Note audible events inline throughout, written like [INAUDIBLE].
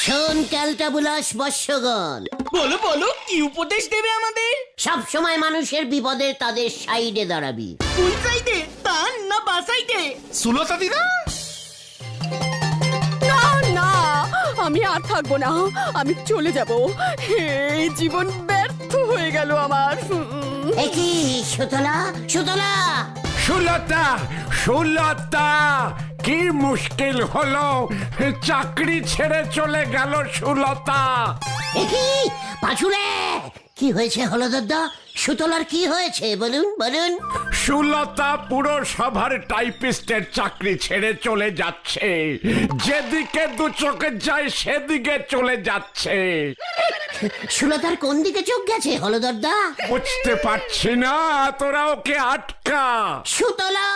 শোন ক্যালটাবুলাস বর্ষগণ বলো বলো কি উপদেশ দেবে আমাদের? সব সময় মানুষের বিপদে তাদের সাইডে দাঁড়াবি। কোন সাইডে? তান না বাসাইডে সুলতা দিদা? না না আমি আর থাকব না। আমি চলে যাব। এই জীবন ব্যর্থ হয়ে গেল আমার। একই সুতলা? সুতলা! সুলতা সুলতা কি মুশকিল হলো? চাকরি ছেড়ে চলে গেল সুলতা। একই পাছুরে কি হয়েছে হলো দাদা সুতলার কি হয়েছে বলুন বলুন। সুলতা পুরসভার টাইপিস্টের চাকরি ছেড়ে চলে যাচ্ছে। যেদিকে দু চোখে যায় সেদিকে চলে যাচ্ছে। সুলতার কোন দিকে চোখ গেছে হলদরদা? বুঝতে পারছি না তোরা ওকে আটকা। সুতলা!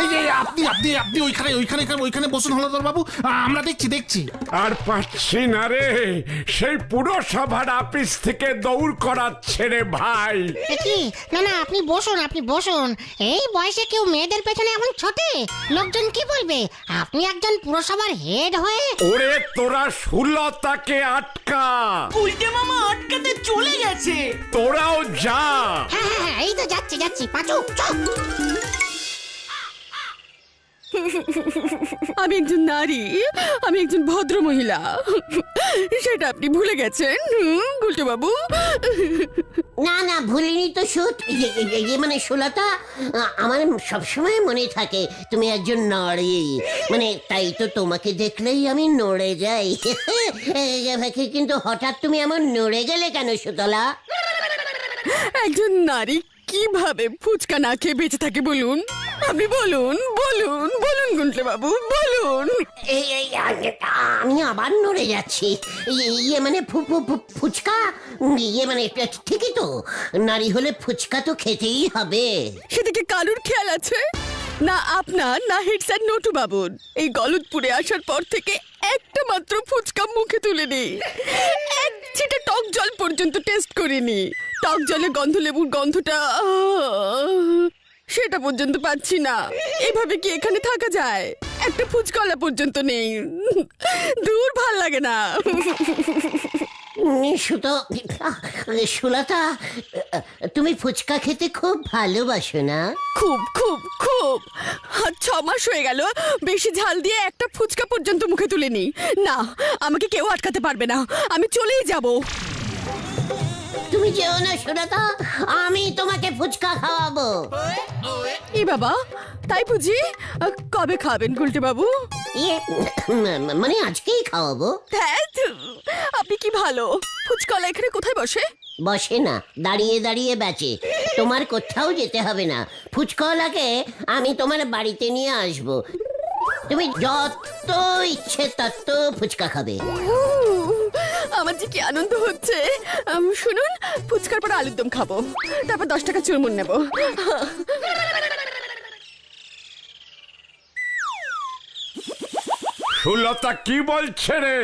এই যে আপনি আপনি আপনি ওইখানে ওইখানে ওইখানে বসুন হলদর বাবু। আমরা দেখছি দেখছি। আর পাচ্ছি না রে। সেই পুরসভার অফিস থেকে দৌড় করাচ্ছে রে ভাই। কি? না না আপনি বসুন আপনি বসুন। এই বয়সে কেউ মেয়েদের পেছনে এমন ছোটে? লোকজন কি বলবে? আপনি একজন পুরসভার হেড হয়ে ওরে তোরা সুলতাকে আটকা। উল্টে মামা আটকাতে চলে গেছে। তোরাও যা। হ্যাঁ হ্যাঁ হ্যাঁ, এই তো যাচ্ছি যাচ্ছি। পাচু চুপ। আমি একজন নারী আমি একজন ভদ্র মহিলা সেটা আপনি ভুলে গেছেন গুলটে বাবু না না ভুলিনি তো সুত। মানে সুলতা আমার সবসময় মনে থাকে তুমি একজন নারী। মানে তাই তো তোমাকে দেখলেই আমি নড়ে যাই। কিন্তু হঠাৎ তুমি আমার নড়ে গেলে কেন সুতলা? একজন নারী কীভাবে ফুচকা না খেয়ে বেঁচে থাকে বলুন? আপনি বলুন বলুন বলুন গুলটে বাবু বলুন। এই এই আমি আবার নড়ে যাচ্ছি। ইয়ে- ইয়ে মানে ফুচকা? ইয়ে মানে ঠিকই তো। নারী হলে ফুচকা তো খেতেই হবে। সেদিকে কারুর খেয়াল আছে? না আপনার না হেড স্যার নটু বাবুর। এই গলতপুরে আসার পর থেকে একটা মাত্র ফুচকা মুখে তুলেনি। এক ছিটে টক জল পর্যন্ত টেস্ট করিনি। টক জলে গন্ধ লেবুর গন্ধটা সেটা পর্যন্ত পাচ্ছি না। এভাবে কি এখানে থাকা যায়? একটা ফুচকাওয়ালা পর্যন্ত নেই। দূর ভালো লাগে না। সুতো সুলতা তুমি ফুচকা খেতে খুব ভালোবাসো না? খুব খুব খুব। ছ মাস হয়ে গেল বেশি ঝাল দিয়ে একটা ফুচকা পর্যন্ত মুখে তুলিনি। না আমাকে কেউ আটকাতে পারবে না। আমি চলেই যাব। তুমি যেও না সুলতা আমি তোমাকে ফুচকা খাওয়াবো। এ বাবা তাই বুঝি? কবে খাবেন গুলটে বাবু ইয়ে মানে আজকেই খাওয়াবো। আপনি কি ভালো? ফুচকাওয়ালা এখানে কোথায় বসে? বসে না দাঁড়িয়ে দাঁড়িয়ে বেচে। তোমার কোথাও যেতে হবে না। ফুচকাওয়ালাকে আমি তোমার বাড়িতে নিয়ে আসব। তুমি যত ইচ্ছে তত ফুচকা খাবে। আমার যে কি আনন্দ হচ্ছে? আম, শুনুন ফুচকার পরে আলুর দম খাব। তারপর দশ টাকা চুরমুন নেব। সুলতা কি বলছে রে?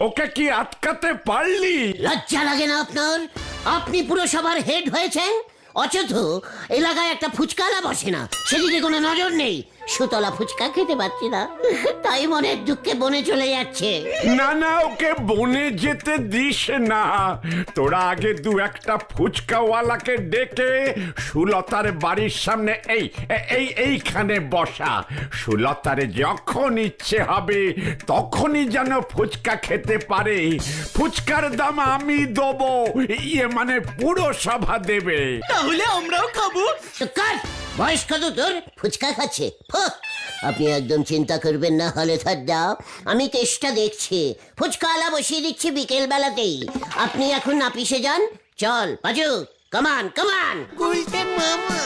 ওকে কি আটকাতে পারলি? লজ্জা লাগে না আপনার? আপনি পুরসভার হেড হয়েছেন? অচথ এলাকায় একটা ফুচকালা বসে না। সেদিকে কোনো নজর নেই। সুতলা ফুচকা খেতে পাচ্ছি না। তাই মনের দুঃখে বনে চলে যাচ্ছে। না না ওকে বনে যেতে দিস না। তোরা আগে দু একটা ফুচকাওয়ালাকে ডেকে সুলতার বাড়ির সামনে এই এই এইখানে বসা। সুলতার যখন ইচ্ছে হবে তখনই যেন ফুচকা খেতে পারে। ফুচকার দাম আমি দেবো ইয়ে মানে পুরো সভা দেবে। তাহলে আমরাও খাব। বয়স কত তোর ফুচকা খাচ্ছে! আপনি একদম চিন্তা করবেন না হলে থাড্ডা আমি কেসটা দেখছি। ফুচকাওয়ালা বসিয়ে দিচ্ছি বিকেল বেলাতেই আপনি এখন আপিসে যান। চল পাজু কমান কমান উল্টে মামা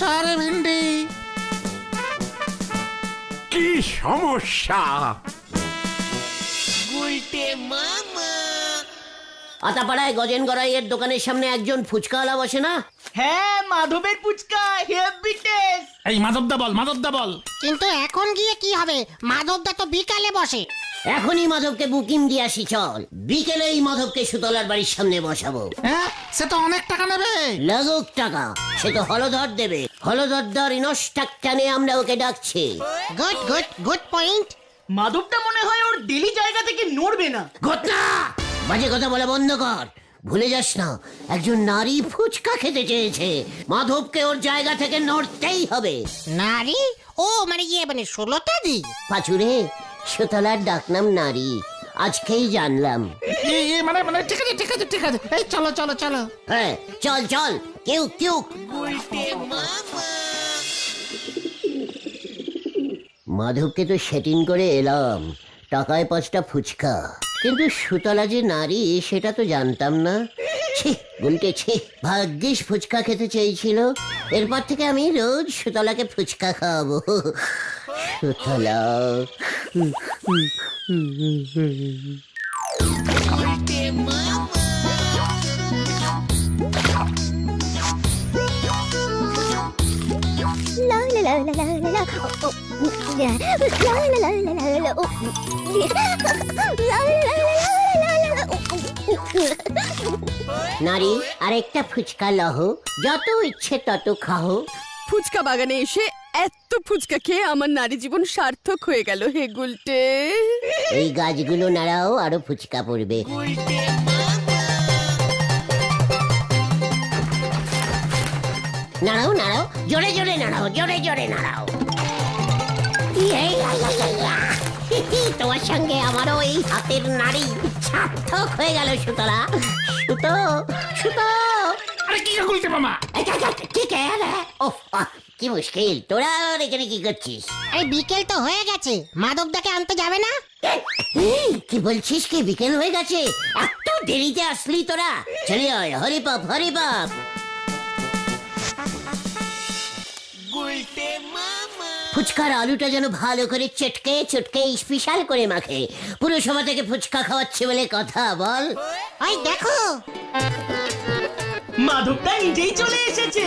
চারে ভিন্ডি কি সমস্যা? আতাপাড়ায় গজেন গড়াইয়ের দোকানের সামনে একজন ফুচকাওয়ালা বসে না? হ্যাঁ মাধবের ফুচকা হেভি টেস্ট এই মাধবদা বল মাধবদা বল। কিন্তু এখন গিয়ে কি হবে? মাধবদা তো বিকালে বসে। এখনই মাধবকে বুকিং দিয়ে আসি চল। বিকেলেই মাধবকে সুতলার বাড়ির সামনে বসাবো। হ্যাঁ সে তো অনেক টাকা নেবে। লাগুক টাকা। সে তো হলধর দেবে। হলধর দর ইনস্টাক টানে আমরা ওকে ডাকছি। গুড গুড গুড পয়েন্ট মাধবটা মনে হয় ওর ডেলি জায়গা থেকে নড়বে না। ঘটনা! বাজে কথা বলে বন্ধ কর। ভুলে যাস না একজন নারী ফুচকা খেতে চেয়েছে। মাধবকে ওর জায়গা থেকে নড়তেই হবে। নারী? ও মানে ইয়ে মানে ষোলোটা দি? পাচুরে সুতলার ডাকনাম নারী। আজকেই জানলাম। এ, এ, মানে মানে ঠিক আছে ঠিক আছে ঠিক আছে। এই চলো চলো চলো। হ্যাঁ চল চল কেউ কেউ। মাধবকে তো সেটিং করে এলাম। টাকায় পাঁচটা ফুচকা। কিন্তু সুতলা যে নারী, সেটা তো জানতাম না। ছি ভাগ্যিস ফুচকা খেতে চেয়েছিল। এরপর থেকে আমি রোজ সুতলাকে ফুচকা খাওয়াবো। সুতলা। নারী আরেকটা ফুচকা লহ। যত ইচ্ছে তত খাও। ফুচকা বাগানে এসে এত ফুচকা খেয়ে আমার নারী জীবন সার্থক হয়ে গেল হে গুলটে। এই গাছগুলো নাড়াও আরও ফুচকা পড়বে। নাড়াও নাড়াও। জোরে জোরে নাড়াও জোরে জোরে নাড়াও। ইয়ে। [LAUGHS] তোমার সঙ্গে আমারও এই হাতের নাড়ি সার্থক হয়ে গেল সুতলা। সুতো সুতো। আরে কি গুলতে মামা এই, এই, এই, কি কে? রে? কি মুশকিল। তোরা এখানে কি করছিস? আরে বিকেল তো হয়ে গেছে। মাধবদাকে আনতে যাবে না? এই, কি বলছিস কি? বিকেল হয়ে গেছে। এত দেরিতে আসলি তোরা। চলে আয় হরি পাপ। পাপ ফুচকার আলুটা যেন ভালো করে চটকে চটকে স্পেশাল করে মাখে। পুরসভা থেকে ফুচকা খাওয়াচ্ছে বলে কথা বল। ওই দেখো। মাধবটা নিজেই চলে এসেছে।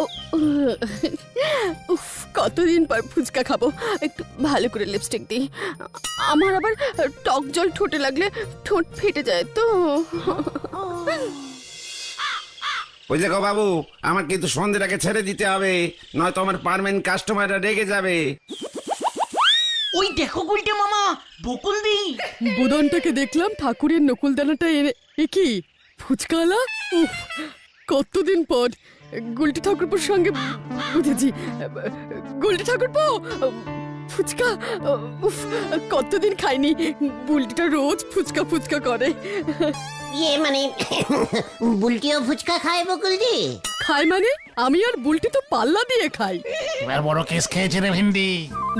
ও, উফ কতদিন পর ফুচকা খাব। একটু ভালো করে লিপস্টিক দিই। আমার আবার টক জল ঠোঁটে লাগলে ঠোঁট ফেটে যায় তো। ওই দেখো বাবু আমার কিন্তু সন্ধ্যের আগে ছেড়ে দিতে হবে নয়তো আমার পার্মানেন্ট কাস্টমাররা রেগে যাবে। ওই দেখো গুলটে মামা বকুল দি বুদনটাকে দেখলাম ঠাকুরের নকুলদানাটা এনে এ কি? ফুচকালা উফ কতদিন পর। গুলটি ঠাকুরপুর সঙ্গে বুঝেছি। গুলটি ঠাকুরপো ফুচকা? উফ কতদিন খাইনি। বুলটিটা রোজ ফুচকা ফুচকা করে। ইয়ে মানে বুলটিও ফুচকা খায় বকুলজি? খাই মানে? আমি আর বুলটি তো পাল্লা দিয়ে খাই। এবার বড় কেস খেয়েছে রে ভিন্ডি।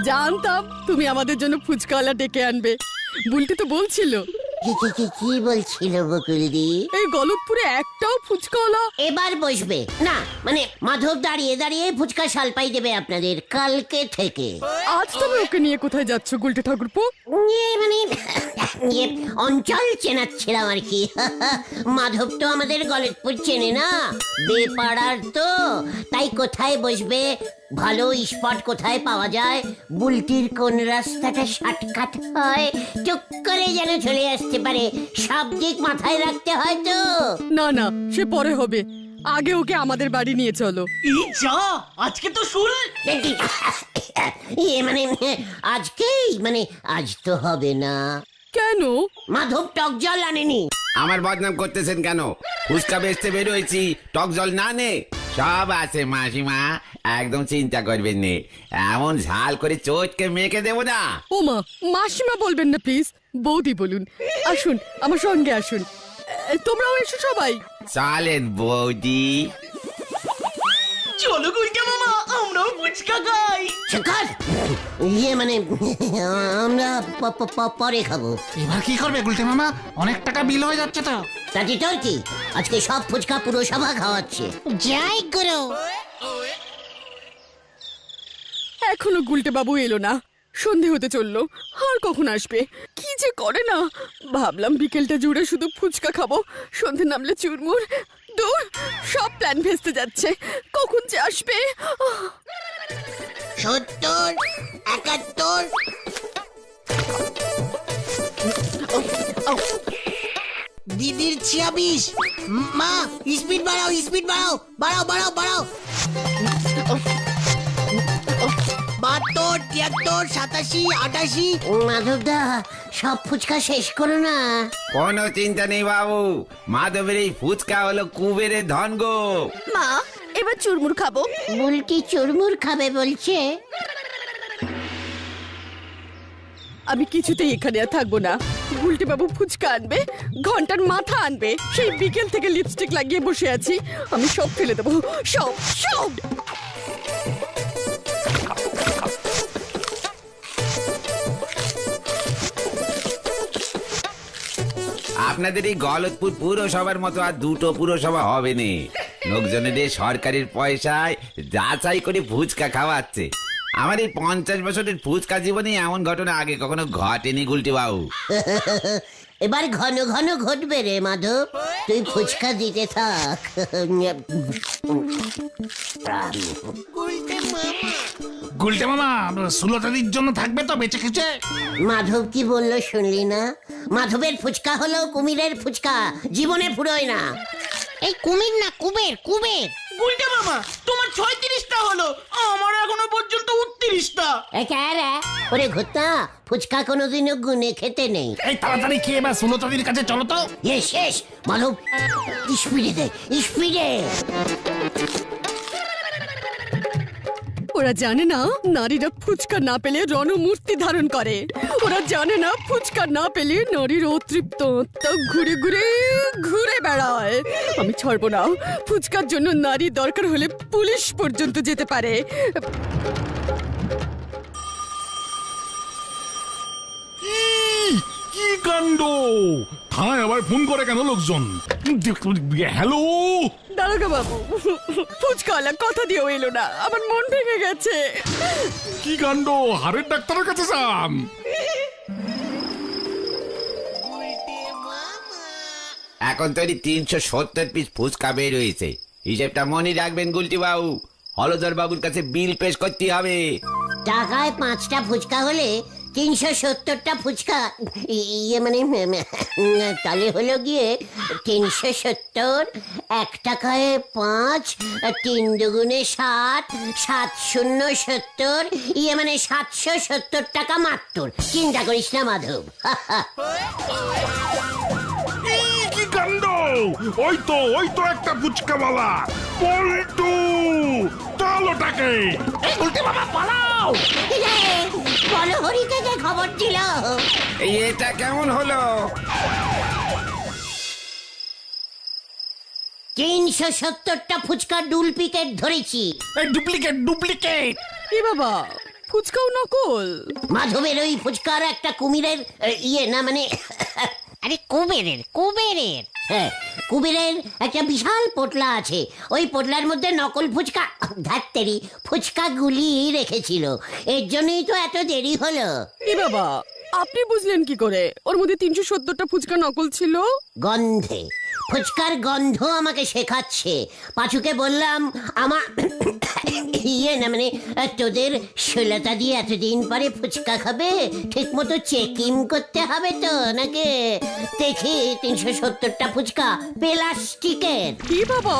জানতাম তুমি আমাদের জন্য ফুচকাওয়ালা ডেকে আনবে। বুলটি তো বলছিল। কি কি কি কি বলছিল বকুলদি? এই গলতপুরে একটাও ফুচকাওয়ালা? এবার বসবে। না মানে মাধব দাঁড়িয়ে দাঁড়িয়ে ফুচকা সালপাই দেবে আপনাদের কালকে থেকে। আজ তুমি ওকে নিয়ে কোথায় যাচ্ছ গুলটে ঠাকুরপো? ইয়ে মানে ইয়ে অঞ্চল চেনাচ্ছিলাম আর কি। মাধব তো আমাদের গলতপুর চেনে না। বেপাড়ার তো। তাই কোথায় বসবে? ভালো স্পট কোথায় পাওয়া যায়? বুলটির কোন রাস্তাটা শর্টকাট হয়? চুপ করে যেন চলে আসতে পারে। সব দিক মাথায় রাখতে হয় তো। না না, সে পরে হবে। আগে ওকে আমাদের বাড়ি নিয়ে চলো। এই যা আজকে তো শুল। ইয়ে মানে আজকেই মানে আজ তো হবে না। কেন? মাধব টক জল আনেনি। আমার বদনাম করতেছেন কেন? ফুচকা বেচতে বেরোয়েছি টক জল না নে। সব আছে মাসিমা একদম চিন্তা করবেন নে। এমন ঝাল করে চোটকে মেখে দেবো না। ও মা মাসিমা বলবেন না প্লিজ। বৌদি বলুন। আসুন আমার সঙ্গে আসুন। তোমরাও এসো সবাই। চালেন বৌদি। চলো গুলটে মামা আমরাও ফুচকা খাই। শেখর ইয়ে মানে আমরা প- প- প- পরে খাব। এবার কি করবে গুলতে মামা? অনেক টাকা বিল হয়ে যাচ্ছে তো। তাতে তোর কি? আজকে সব ফুচকা পুরো পুরসভা খাওয়াচ্ছে। জয় গুরু এখনও গুলটে বাবু এলো না। সন্ধে হতে চলল আর কখন আসবে? যে করে না। ভাবলাম বিকেলটা জুড়ে শুধু ফুচকা খাব। সন্ধে নামলে চুরমুর। দূর, সব প্ল্যান ভেস্তে যাচ্ছে। কখন যে আসবে? সত্তর, একাত্তর। দিদির ছিয়াবিশ। মা, স্পিড বাড়াও স্পিড বাড়াও বাড়াও বাড়াও বাড়াও। বাহাত্তর তিয়াত্তর সাতাশি আটাশি। মাধবদা সব ফুচকা শেষ করো না। কোনো চিন্তা নেই বাবু। মাধবের এই ফুচকা হলো কুবেরের ধন গো। মা এবার চুরমুর খাব। বুলটি চুরমুর খাবে বলছে। আমি কিছুতেই এখানে আর থাকব না। গুলটে বাবু ফুচকা আনবে ঘণ্টার মাথা আনবে। সেই বিকেল থেকে লিপস্টিক লাগিয়ে বসে আছি। আমি সব ফেলে দেবো। সব সব। আপনাদের এই গলতপুর পুরসভার মতো আর দুটো পুরসভা হবে নে লোকজনেদের সরকারের পয়সায় যাচাই করে ফুচকা খাওয়াচ্ছে। আমার এই পঞ্চাশ বছরের ফুচকা জীবনে এমন ঘটনা আগে কখনো ঘটেনি গুলটি বাবু। [LAUGHS] এবার ঘন ঘন ঘটবে রে মাধব। তুই ফুচকা দিতে থাক। গুলটে মামা। সুলতাদির জন্য থাকবে তো বেঁচে খেছে মাধব কি বলল শুনলি না? মাধবের ফুচকা হলো কুমিরের ফুচকা জীবনে ফুরোয় না। এই কুমির না কুবের কুবের। গুলটে মামা তোমার ছয়ত্রিশটা হলো আমার এখনও পর্যন্ত কে ওরে ঘুরতা ফুচকা কোনোদিনও গুনে খেতে নেই। এই তাড়াতাড়ি খেয়ে এবার সুলতাদির কাছে চলো তো। এ শেষ মাধব স্পিডে দে স্পিডে। ওরা জানে না নারীরা ফুচকা না পেলে রণমূর্তি ধারণ করে। ওরা জানে না ফুচকা না পেলে নারীর অতৃপ্ত ঘুরে ঘুরে ঘুরে বেড়ায়। আমি ছাড়বো না। ফুচকার জন্য নারী দরকার হলে পুলিশ পর্যন্ত যেতে পারে। কি কাণ্ড? থানায় আবার ফোন করে কেন লোকজন? হ্যালো দারোগা বাবু ফুচকাওয়ালা কথা দিয়েও এলো না। আমার মন ভেঙে গেছে। কি কাণ্ড? হাড়ের ডাক্তারের কাছে যান। এখন তৈরি তিনশো সত্তর পিস ফুচকা বের হয়েছে। হিসেবটা মনে রাখবেন গুলটি বাবু। হলদর বাবুর কাছে বিল পেশ করতে হবে। টাকায় পাঁচটা ফুচকা হলে তিনশো সত্তরটা ফুচকা। ই- ইয়ে মানে তাহলে হলো গিয়ে তিনশো সত্তর এক টাকায় পাঁচ তিন দুগুণে সাত সাত শূন্য সত্তর ইয়ে মানে সাতশো সত্তর টাকা মাত্র চিন্তা করিস না মাধব। কি কাণ্ড? ওই তো ওই তো একটা ফুচকাওয়ালা। পল্টু এই উল্টে মামা পালাও! যে খবর এই এটা কেমন হলো? তিনশো সত্তরটা ফুচকা ডুল পিকেট ধরেছি ডুপ্লিকেট ডুপ্লিকেট! এ বাবা ফুচকাও নকল। মাধবের ওই ফুচকার একটা কুমিরের এ, ইয়ে না মানে আরে কুবেরের কুবেরের। হ্যাঁ কুমিরের একটা বিশাল পোটলা আছে। ওই পোটলার মধ্যে নকল ফুচকা ধাত্তেরি ফুচকা গুলি রেখেছিল। এর জন্যই তো এত দেরি হলো। এ বাবা আপনি বুঝলেন কি করে? ওর মধ্যে তিনশো সত্তরটা ফুচকা নকল ছিল? গন্ধে। ফুচকার গন্ধ আমাকে শেখাচ্ছে। পাঁচুকে বললাম আমার ইয়ে না মানে তোদের ষোলোটা দিয়ে এতদিন পরে ফুচকা খাবে? ঠিক মতো চেকিং করতে হবে তো নাকি? দেখি তিনশো সত্তরটা ফুচকা প্লাস্টিকের। কি বাবা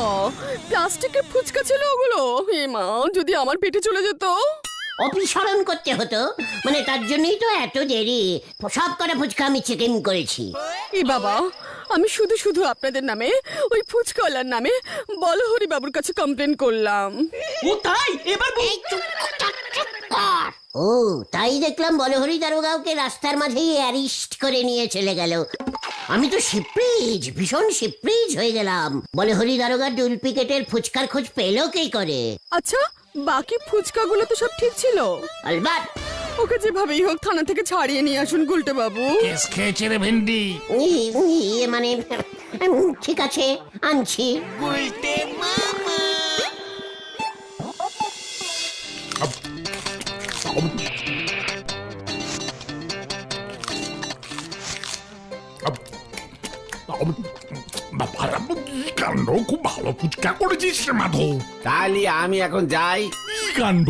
প্লাস্টিকের ফুচকা ছিল ওগুলো? হে মা যদি আমার পেটে চলে যেত? অপসারণ করতে হতো মানে তার জন্যই তো এত দেরি। সব কটা ফুচকা আমি চেকিং করেছি। এ বাবা আমি শুধু শুধু আপনাদের নামে ওই ফুচকাওয়ালার নামে বলহরি বাবুর কাছে কমপ্লেন করলাম। ও তাই এবার বল- ও তাই দেখলাম বলহরি দারোগাওকে রাস্তার মাঝেই অ্যারিস্ট করে নিয়ে চলে গেল। আমি তো সিপ্রিজ ভীষণ সিপ্রিজ হয়ে গেলাম। বলহরি দারোগা ডুলপিকেটের ফুচকার খোঁজ পেল কি করে? আচ্ছা বাকি ফুচকাগুলো তো সব ঠিক ছিল। আলবাত ওকে যেভাবেই হোক থানা থেকে ছাড়িয়ে নিয়ে আসুন গুলটে বাবু। কেস খেয়েছে রে ভেন্ডি। ইয়ে মানে ঠিক আছে আনছি। কি কাণ্ড খুব ভালো ফুচকা করেছিস রে মাধব। তাহলে আমি এখন যাই। কাণ্ড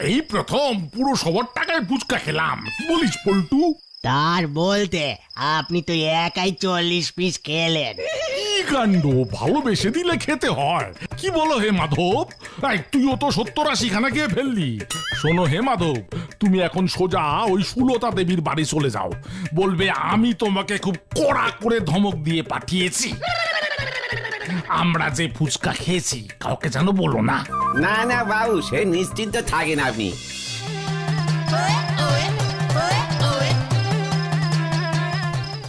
এই প্রথম পুরো সবার টাকায় ফুচকা খেলাম। কি বলিস পল্টু? তার বলতে আপনি তো একাই চল্লিশ পিস খেলেন। কি কাণ্ড? ভালোবেসে দিলে খেতে হয়। কি বলো হে মাধব? এই, তুইও তো সত্তর আশি খানা খেয়ে ফেললি। শোনো হে মাধব তুমি এখন সোজা ওই সুলতা দেবীর বাড়ি চলে যাও। বলবে আমি তোমাকে খুব কড়া করে ধমক দিয়ে পাঠিয়েছি। আমরা যে ফুচকা খেয়েছি কাউকে যেন বলো না। না না বাবু সে নিশ্চিন্ত থাকেন আপনি।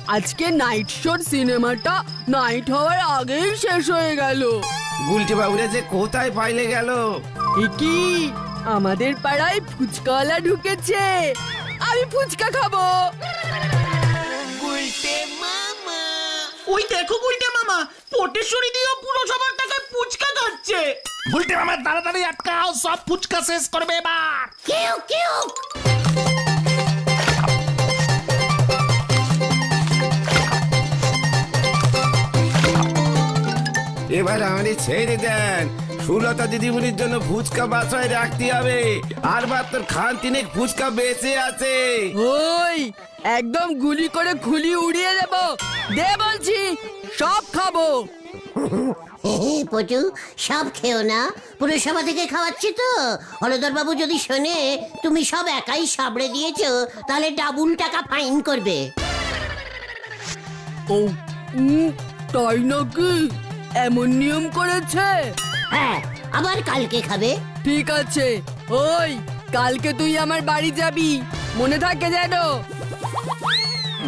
আজকে নাইট শোর সিনেমাটা নাইট হওয়ার আগেই শেষ হয়ে গেল। গুলটে বাবুরা যে কোথায় পাইলে গেল? কি? আমাদের পাড়ায় ফুচকাওয়ালা ঢুকেছে। আমি ফুচকা খাব। ওই দেখো গুলটে মামা পটেশ্বরী দিও পুরো সবার টাকায় পুচকা খাচ্ছে। বলতে মামা তাড়াতাড়ি আটকাও সব ফুচকা শেষ করবে এবার। কেউ কেউ। এবার আমাদের ছেড়ে দেন। সুলতা দিদিমণির জন্য ফুচকা বাসায় রাখতে হবে। আর মাত্র খান তিনেক ফুচকা বেঁচে আছে। ওই একদম গুলি করে খুলি উড়িয়ে দেব। দে বলছি সব খাব। পটু সব খেও না। পুরসভা থেকে খাওয়াচ্ছি তো। হলদর বাবু যদি শোনে তুমি সব একাই সাবড়ে দিয়েছ তাহলে ডাবুল টাকা ফাইন করবে। ও উম, তাই নাকি? এমন নিয়ম করেছে? হ্যাঁ আবার কালকে খাবে? ঠিক আছে। ওই কালকে তুই আমার বাড়ি যাবি। মনে থাকে যেন।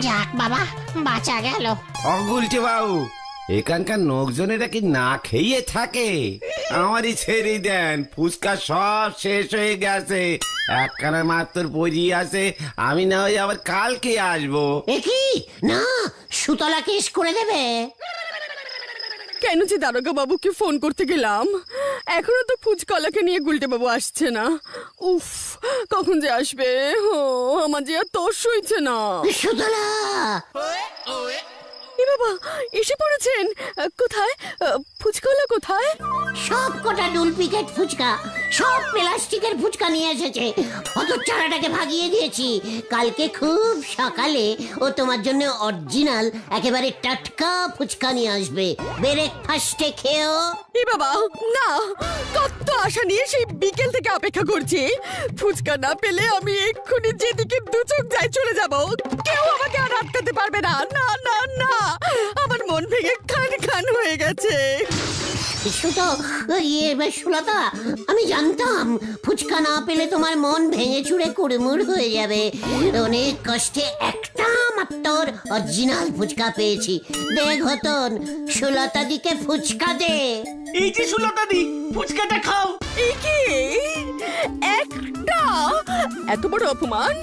যাক বাবা বাঁচা গেল। অগুলটে বাবু এখানকার লোকজনেরা কি না খেয়ে থাকে? আমারই ছেড়ে দেন ফুচকা সব শেষ হয়ে গেছে। একখানা মাত্র পরিয়ে আছে আমি না হয় আবার কালকে আসব। এ কি? না সুতলা কেস করে দেবে? কেন যে দারোগা বাবুকে ফোন করতে গেলাম? এখনও তো ফুচকলাকে নিয়ে গুলটে বাবু আসছে না। উফ কখন যে আসবে? ও আমার যে আর তোর শুইছে না। সুতলা! এ বাবা এসে পড়েছেন। কোথায়? ফুচকলা কোথায়? সব কটা ডুপ্লিকেট ফুচকা সব প্লাস্টিকের ফুচকা নিয়ে এসেছে। অত চারাটাকে ভাগিয়ে দিয়েছি। কালকে খুব সকালে ও তোমার জন্য অরিজিনাল একেবারে টাটকা ফুচকা নিয়ে আসবে। ব্রেকফাস্টে খেয়েও এ বাবা না কত আশা নিয়ে সেই বিকেল থেকে অপেক্ষা করছি। ফুচকা না পেলে আমি এক্ষুনি যেদিকে দু চোখ যাই চলে যাব। কেউ আমাকে আর আটকাতে পারবে না। না না না। আমার মন ভেঙে খান খান হয়ে গেছে। ইয়ে সুলতা আমি জানতাম ফুচকা না পেলে তোমার মন ভেঙে চুড়ে কুড়মুড় হয়ে যাবে। অনেক কষ্টে একটা মাত্র অরিজিনাল ফুচকা পেয়েছি। দে ঘতন সুলতা দিকে ফুচকা দে। এই যে সুলতা দি ফুচকাটা খাও। এই কি? একটা? এত বড় অপমান?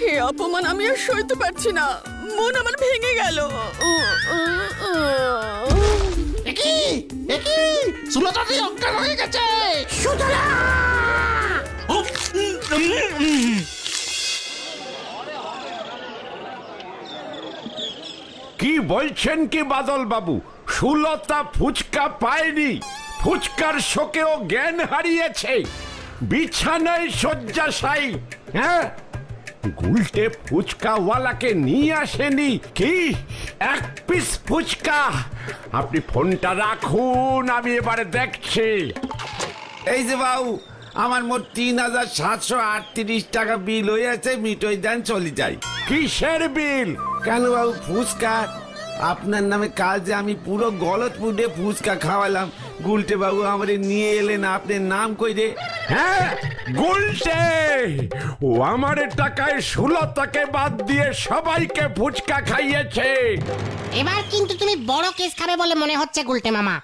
হে অপমান আমি আর সইতে পারছি না। মন আমার ভেঙে গেল। সুলতা দি অজ্ঞান হয়ে গেছে। সুতলা উফ, উম, উম, উম। কি বলছেন কি বাদল বাবু? সুলতা ফুচকা পায়নি। ফুচকার শোকেও জ্ঞান হারিয়েছে। বিছানায় শয্যাশায়ী হ্যাঁ? গুলটে ফুচকাওয়ালাকে নিয়ে আসেনি? কি? এক পিস ফুচকা? আপনি ফোনটা রাখুন আমি এবারে দেখছি। এই যে বাবু আমার মোট তিন হাজার সাতশো আটত্রিশ টাকা বিল হয়েছে মিটই দেন চলে যাই। কিসের বিল? কেন বাবু ফুচকা? আপনার নামে কাল যে আমি পুরো গলতপুরে ফুচকা খাওয়ালাম গুলটে বাবু আমার নিয়ে এলেন আপনার নাম কই রে হ্যাঁ গুলটে ও আমার টাকায় সুলতাকে বাদ দিয়ে সবাইকে ফুচকা খাইয়েছে এবার কিন্তু তুমি বড় কেস খাবে বলে মনে হচ্ছে গুলটে মামা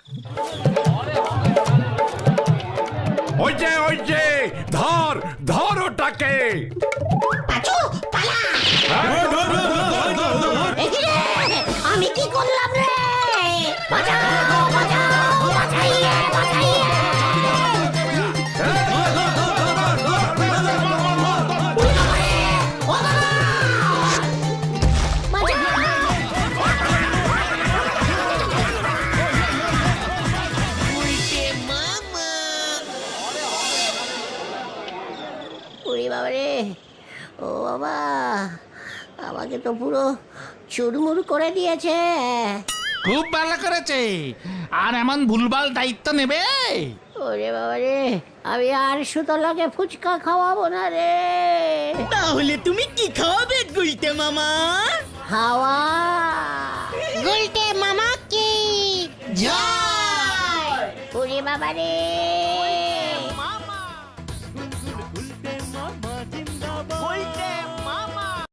ওই যে ওই যে ধর ধর ওটাকে পাচু পালা ও বাবা আমাকে তো পুরো চুরমুর করে দিয়েছে। খুব ভালো করেছে। আর এমন ভুলভাল দায়িত্ব নেবে? ওরে বাবা রে আমি আর সুতলাকে ফুচকা খাওয়াবো না রে। তাহলে তুমি কি খাওয়াবে গুলতে মামা? হাওয়া। গুলটে মামা কি? ওরে বাবা রে।